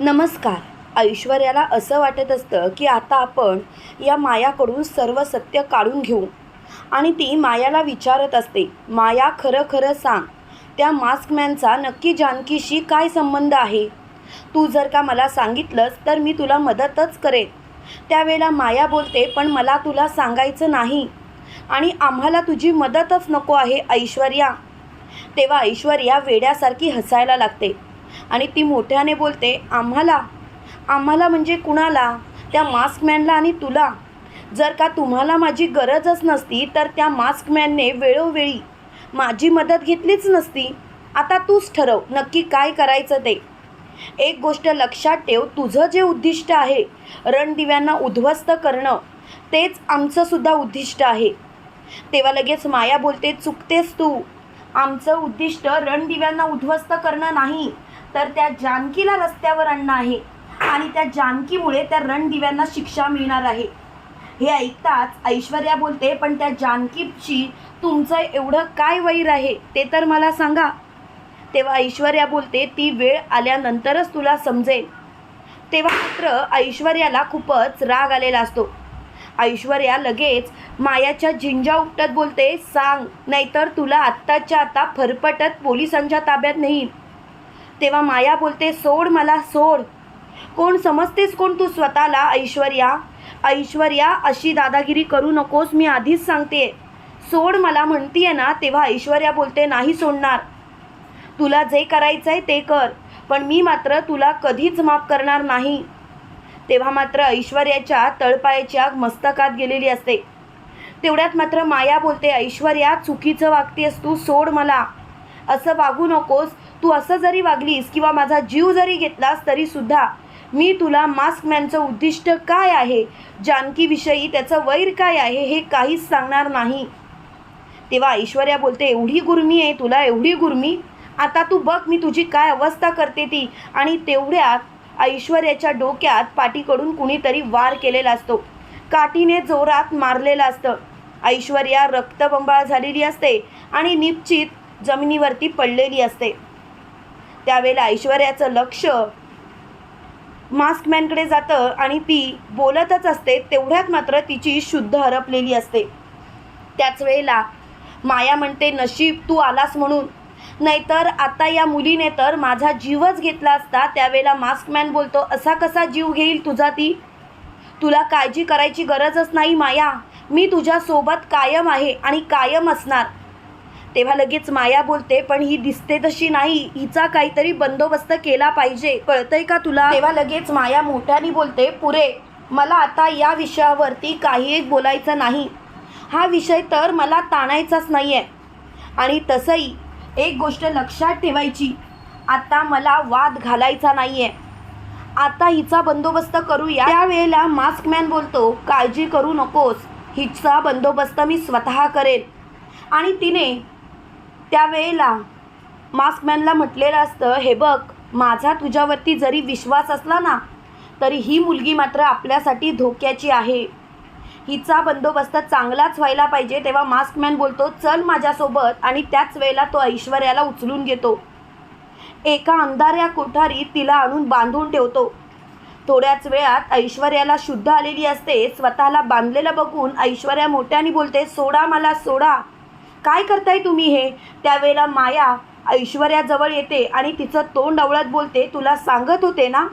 नमस्कार. ऐश्वर्याला असं वाटत असतं की आता आपण या मायाकडून सर्व सत्य काढून घेऊ. आणि ती मायाला विचारत असते माया खरं खरं सांग त्या मास्कमॅनचा नक्की जानकीशी काय संबंध आहे? तू जर का मला सांगितलंस तर मी तुला मदतच करेन त्यावेळेला माया बोलते पण मला तुला सांगायचं नाही. आणि आम्हाला तुझी मदतच नको आहे ऐश्वर्या तेव्हा ऐश्वर्या वेड्यासारखी हसायला लागते. आणि ती मोठ्याने बोलते आम्हाला? आम्हाला म्हणजे कुणाला? त्या मास्कमॅनला आणि तुला? जर का तुम्हाला माझी गरजच नसती तर त्या मास्कमॅनने वेळोवेळी माझी मदत घेतलीच नसती. आता तूच ठरव नक्की काय करायचं ते. एक गोष्ट लक्षात ठेव तुझं जे उद्दिष्ट आहे रणदिव्यांना उद्ध्वस्त करणं तेच आमचंसुद्धा उद्दिष्ट आहे. तेव्हा लगेच माया बोलते चुकतेस तू. आमचं उद्दिष्ट रणदिव्यांना उद्ध्वस्त करणं नाही. तर त्या जानकीला रस्त्यावर आणणं आहे. आणि त्या जानकीमुळे त्या रणदिव्यांना शिक्षा मिळणार आहे. हे ऐकताच ऐश्वर्या बोलते पण त्या जानकीशी तुमचं एवढं काय वैर आहे? ते तर मला सांगा. तेव्हा ऐश्वर्या बोलते ती वेळ आल्यानंतरच तुला समजेल. तेव्हा मात्र ऐश्वर्याला खूपच राग आलेला असतो. ऐश्वर्या लगेच मायाच्या झिंजा उपटत बोलते सांग नाहीतर तुला आत्ताच्या आता फरफटत पोलिसांच्या ताब्यात नाही तेव्हा माया बोलते सोड मला सोड. कोण समजतेस कोण तू स्वतःला ऐश्वर्या? ऐश्वर्या अशी दादागिरी करू नकोस मी आधीच सांगते. सोड मला म्हणतीये ना तेव्हा ऐश्वर्या बोलते नाही सोडणार. तुला जे करायचं आहे ते कर पण मी मात्र तुला कधीच माफ करणार नाही. तेव्हा मात्र ऐश्वर्याच्या तळपायाची आग मस्तकात गेलेली असते. तेवढ्यात मात्र माया बोलते ऐश्वर्या चुकीचं वागतेस तू सोड मला. असं वागू नकोस. तू असं जरी वागलीस किंवा माझा जीव जरी घेतलास तरीसुद्धा मी तुला मास्कमॅनचं उद्दिष्ट काय आहे? जानकीविषयी त्याचं वैर काय आहे हे काहीच सांगणार नाही. तेव्हा ऐश्वर्या बोलते एवढी गुरमी आहे तुला एवढी गुरमी? आता तू बघ मी तुझी काय अवस्था करते ती. आणि तेवढ्यात ऐश्वर्याच्या डोक्यात पाठीकडून कुणीतरी वार केलेला असतो. काठीने जोरात मारलेलं असतं. ऐश्वर्या रक्तबंबाळ झालेली असते आणि निश्चित जमिनीवरती पडलेली असते. त्यावेळेला ऐश्वर्याचं लक्ष मास्कमॅनकडे जातं आणि ती बोलतच असते तेवढ्यात मात्र तिची शुद्ध हरपलेली असते. त्याच वेळेला माया म्हणते नशीब तू आलास म्हणून. नाहीतर आता या मुलीने तर माझा जीवच घेतला असता. त्यावेळेला मास्कमॅन बोलतो असा कसा जीव घेईल तुझा ती? तुला काळजी करायची गरजच नाही माया. मी तुझ्यासोबत कायम आहे आणि कायम असणार. तेव्हा लगेच माया बोलते पण ही दिसते तशी नाही. हिचा काहीतरी बंदोबस्त केला पाहिजे. कळतंय का तुला? तेव्हा लगेच माया मोठ्याने बोलते पुरे मला आता या विषयावरती काही एक बोलायचं नाही. हा विषय तर मला ताणायचाच नाही आहे आणि तसंही एक गोष्ट लक्षात ठेवायची. आता मला वाद घालायचा नाही आहे आता हिचा बंदोबस्त करूया. त्यावेळेला मास्कमॅन बोलतो काळजी करू नकोस. हिचा बंदोबस्त मी स्वतः करेन. आणि तिने त्यावेळेला मास्कमॅनला म्हटलेलं असतं हे बघ माझा तुझ्यावरती जरी विश्वास असला ना तरी ही मुलगी मात्र आपल्यासाठी धोक्याची आहे. हिचा बंदोबस्त चांगलाच व्हायला पाहिजे तेव्हा मास्कमॅन बोलतो चल माझ्यासोबत आणि त्याच वेळेला तो ऐश्वर्याला उचलून घेतो. एका अंधाऱ्या कोठारीत तिला आणून बांधून ठेवतो. थोड्याच वेळात ऐश्वर्याला शुद्ध आलेली असते स्वतःला बांधलेलं बघून ऐश्वर्या मोठ्याने बोलते सोडा मला सोडा. काय करताय तुम्ही हे? त्यावेळेला माया ऐश्वर्याजवळ येते आणि तिचं तोंड अवळत बोलते. तुला सांगत होते ना?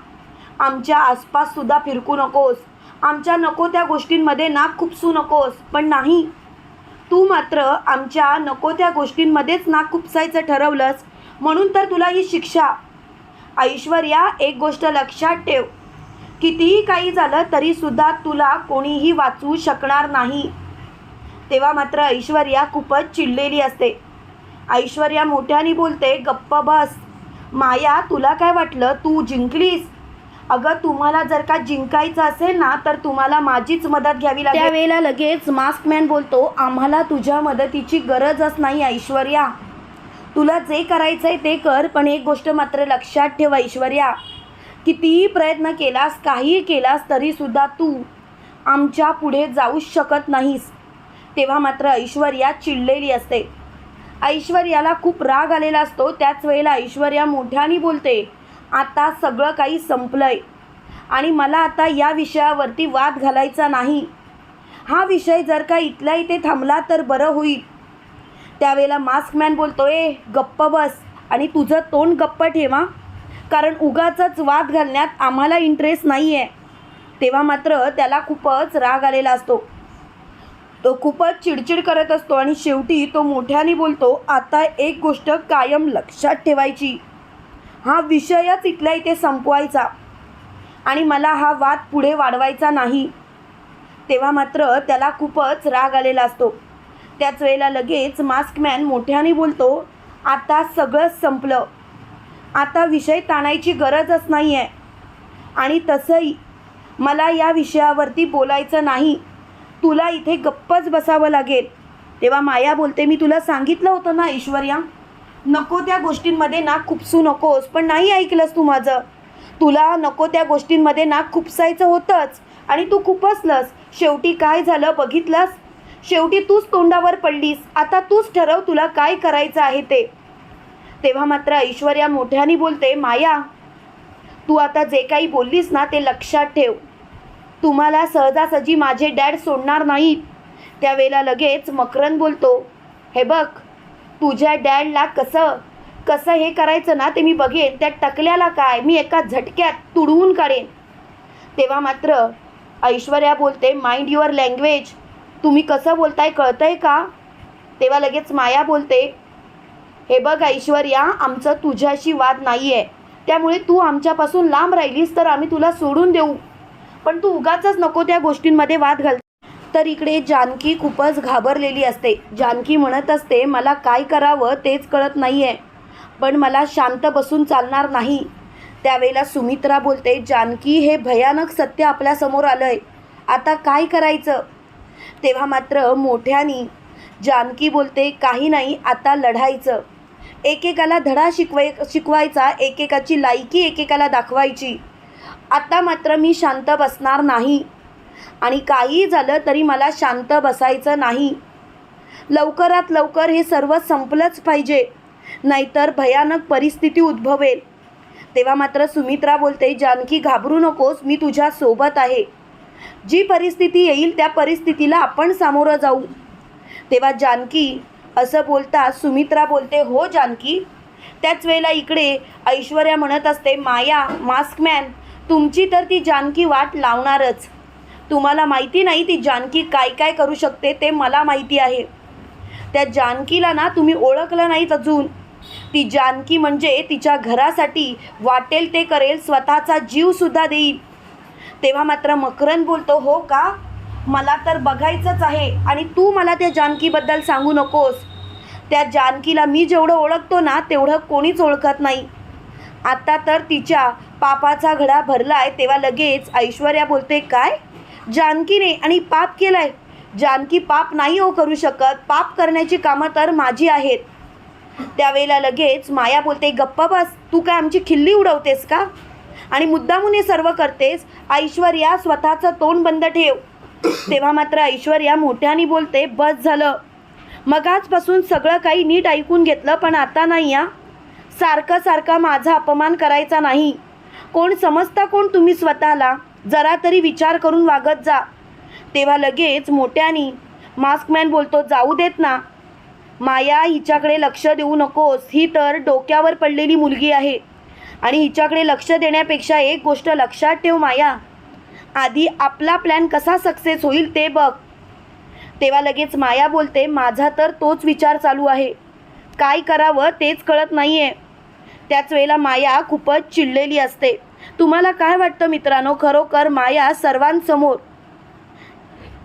आमच्या आसपाससुद्धा फिरकू नकोस. आमच्या नको त्या गोष्टींमध्ये नाक खुपसू नकोस. पण नाही. तू मात्र आमच्या नको त्या गोष्टींमध्येच नाक खुपसायचं ठरवलंस. म्हणून तर तुला ही शिक्षा. ऐश्वर्या एक गोष्ट लक्षात ठेव. कितीही काही झालं तरीसुद्धा तुला कोणीही वाचवू शकणार नाही. तेव्हा मात्र ऐश्वर्या खूपच चिडलेली असते. ऐश्वर्या मोठ्याने बोलते गप्प बस. माया तुला काय वाटलं? तू जिंकलीस. अगं तुम्हाला जर का जिंकायचं असेल ना तर तुम्हाला माझीच मदत घ्यावी लागेल. त्यावेळेला लगेच मास्कमॅन बोलतो आम्हाला तुझ्या मदतीची गरजच नाही ऐश्वर्या. तुला जे करायचं आहे ते कर पण एक गोष्ट मात्र लक्षात ठेव ऐश्वर्या. कितीही प्रयत्न केलास काहीही केलास तरीसुद्धा तू आमच्या पुढे जाऊच शकत नाहीस. तेव्हा मात्र ऐश्वर्या चिडलेली असते. ऐश्वर्याला खूप राग आलेला असतो. त्याच वेळेला ऐश्वर्या मोठ्याने बोलते आता सगळं काही संपलं आहे आणि मला आता या विषयावरती वाद घालायचा नाही. हा विषय जर का इथल्या इथे थांबला तर बरं होईल त्यावेळेला मास्कमॅन बोलतो ए गप्प बस आणि तुझं तोंड गप्प ठेवा. कारण उगाचच वाद घालण्यात आम्हाला इंटरेस्ट नाही आहे तेव्हा मात्र त्याला खूपच राग आलेला असतो. तो खूपच चिडचिड करत असतो आणि शेवटी तो मोठ्याने बोलतो आता एक गोष्ट कायम लक्षात ठेवायची. हा विषयच इथल्या इथे संपवायचा आणि मला हा वाद पुढे वाढवायचा नाही. तेव्हा मात्र त्याला खूपच राग आलेला असतो. त्याच वेळेला लगेच मास्कमॅन मोठ्याने बोलतो आता सगळंच संपलं. आता विषय ताणायची गरजच नाही आहे आणि तसंही मला या विषयावरती बोलायचं नाही. तुला इथे गप्पच बसावं लागेल. तेव्हा माया बोलते मी तुला सांगितलं होतं ना ऐश्वर्या नको त्या गोष्टींमध्ये नाक खुपसू नकोस पण नाही ऐकलंस तू माझं. तुला नको त्या गोष्टींमध्ये नाक खुपसायचं होतंच आणि तू खुपसलंस. शेवटी काय झालं बघितलंस? शेवटी तूच तोंडावर पडलीस. आता तूच ठरव तुला काय करायचं आहे ते. तेव्हा मात्र ऐश्वर्या मोठ्याने बोलते माया तू आता जे काही बोललीस ना ते लक्षात ठेव. तुम्हाला सहजासहजी माझे डॅड सोडणार नाहीत. त्यावेळेला लगेच मकरन बोलतो हे बघ तुझ्या डॅडला कसं कसं हे करायचं ना ते मी बघेन. त्या टकल्याला काय? मी एका झटक्यात तुडवून काढेन. तेव्हा मात्र ऐश्वर्या बोलते माइंड युअर लँग्वेज तुम्ही कसं बोलताय कळतंय का? तेव्हा लगेच माया बोलते हे बघ ऐश्वर्या आमचं तुझ्याशी वाद नाही आहे त्यामुळे तू आमच्यापासून लांब राहिलीस तर आम्ही तुला सोडून देऊ. पण तू उगाचच नको त्या गोष्टींमध्ये वाद घाल. तर इकडे जानकी खूपच घाबरलेली असते. जानकी म्हणत असते मला काय करावं तेच कळत नाही आहे पण मला शांत बसून चालणार नाही. त्यावेळेला सुमित्रा बोलते जानकी हे भयानक सत्य आपल्यासमोर आलं आहे आता काय करायचं? तेव्हा मात्र मोठ्यानी जानकी बोलते काही नाही आता लढायचं. एकेकाला धडा शिकवाय शिकवायचा एकेकाची लायकी एकेकाला दाखवायची. आता मात्र मी शांत बसणार नाही. आणि काही झालं तरी मला शांत बसायचं नाही. लवकरात लवकर हे सर्व संपलंच पाहिजे. नाहीतर भयानक परिस्थिती उद्भवेल. तेव्हा मात्र सुमित्रा बोलते जानकी घाबरू नकोस मी तुझ्या सोबत आहे. जी परिस्थिती येईल त्या परिस्थितीला आपण सामोरं जाऊ. तेव्हा जानकी असं बोलता सुमित्रा बोलते हो जानकी त्याच वेळेला इकडे ऐश्वर्या म्हणत असते माया मास्कमॅन तुमची तर ती जानकी वाट लावणारच. तुम्हाला माहिती नाही ती जानकी काय काय करू शकते ते मला माहिती आहे. त्या जानकीला ना तुम्ही ओळखलं नाहीत अजून. ती जानकी म्हणजे तिच्या घरासाठी वाटेल ते करेल स्वतःचा जीवसुद्धा देईल. तेव्हा मात्र मकरन बोलतो हो का? मला तर बघायचंच आहे आणि तू मला त्या जानकीबद्दल सांगू नकोस. त्या जानकीला मी जेवढं ओळखतो ना तेवढं कोणीच ओळखत नाही. आता तर तिच्या पापाचा घडा भरलाय तेव्हा लगेच ऐश्वर्या बोलते काय? जानकीने आणि पाप केलाय. जानकी पाप नाही हो करू शकत. पाप करण्याची कामं तर माझी आहेत. त्यावेळेला लगेच माया बोलते गप्प बस. तू काय आमची खिल्ली उडवतेस का? आणि मुद्दामून हे सर्व करतेस? ऐश्वर्या स्वतःचं तोंड बंद ठेव. तेव्हा मात्र ऐश्वर्या मोठ्याने बोलते बस झालं. मग आजपासून सगळं काही नीट ऐकून घेतलं पण आता नाही या सारखं सारखा माझा अपमान करायचा नाही. कोण समजता कोण तुम्ही स्वतःला? जरा तरी विचार करून वागत जा. तेव्हा लगेच मोठ्यानी मास्कमॅन बोलतो जाऊ देत ना. माया हिच्याकडे लक्ष देऊ नकोस. ही तर डोक्यावर पडलेली मुलगी आहे. आणि हिच्याकडे लक्ष देण्यापेक्षा एक गोष्ट लक्षात ठेव माया. आधी आपला प्लॅन कसा सक्सेस होईल ते बघ. तेव्हा लगेच माया बोलते माझा तर तोच विचार चालू आहे. काय करावं तेच कळत नाही आहे त्याच वेळेला माया खूपच चिडलेली असते. तुम्हाला काय वाटतं मित्रांनो? खरोखर माया सर्वांसमोर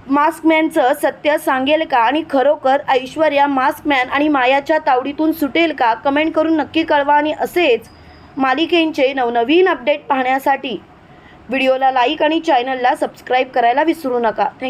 मास्कमॅनचं सत्य सांगेल का? आणि खरोखर ऐश्वर्या मास्कमॅन आणि मायाच्या तावडीतून सुटेल का? कमेंट करून नक्की कळवा आणि असेच मालिकेंचे नवनवीन अपडेट पाहण्यासाठी व्हिडिओला लाईक आणि चॅनलला सबस्क्राईब करायला विसरू नका. थँक्यू.